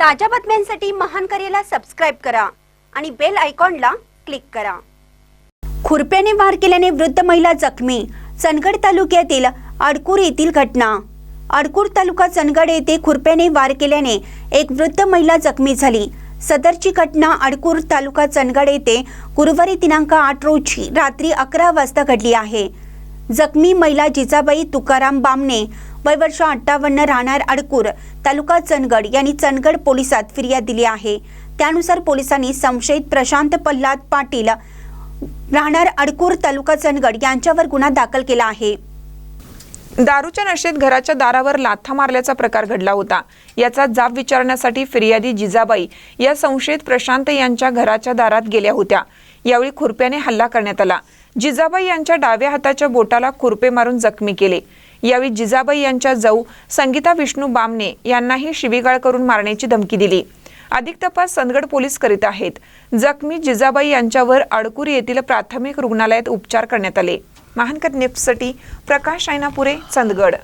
ताज्या बातम्यांसाठी महान करेला सबस्क्राईब करा आणि बेल आयकॉनला क्लिक करा. खुरप्याने वार केल्याने वृद्ध महिला जखमी. चंदगड तालुक्यातील अडकूर येथील घटना. अडकूर तालुका चंदगड येथे खुरप्याने वार केल्याने एक वृद्ध महिला जखमी झाली. सदरची घटना अडकूर तालुका चंदगड येथे गुरुवारी दिनांक आठ रोजी रात्री अकरा वाजता घडली आहे. जखमी महिला जिजाबाई तुकाराम बामणे वय वर्ष अठ्ठावन्न राहणार अडकूर तालुका चंदगड यांनी चंदगड पोलिसात फिर्याद दिली आहे. त्यानुसार पोलिसांनी संशयित प्रशांत प्रल्हाद पाटील राहणार अडकूर तालुका चंदगड यांच्यावर गुन्हा दाखल केला आहे. दारूच्या नशेत घराच्या दारावर लाथा मारल्याचा प्रकार घडला होता. याचा जाब विचारण्यासाठी फिर्यादी जिजाबाई या संशयित प्रशांत यांच्या घराच्या दारात गेल्या होत्या. यावेळी खुरप्याने हल्ला करण्यात आला. जिजाबाई यांच्या डाव्या हाताच्या बोटाला खुरपे मारून जखमी केले. यावेळी जिजाबाई यांच्या जाऊ संगीता विष्णू बामणे यांनाही शिवीगाळ करून मारण्याची धमकी दिली. अधिक तपास चंदगड पोलीस करीत आहेत. जखमी जिजाबाई यांच्यावर अडकूर येथील प्राथमिक रुग्णालयात उपचार करण्यात आले. महानकर नेप्ससाठी प्रकाश आयनापुरे चंदगड.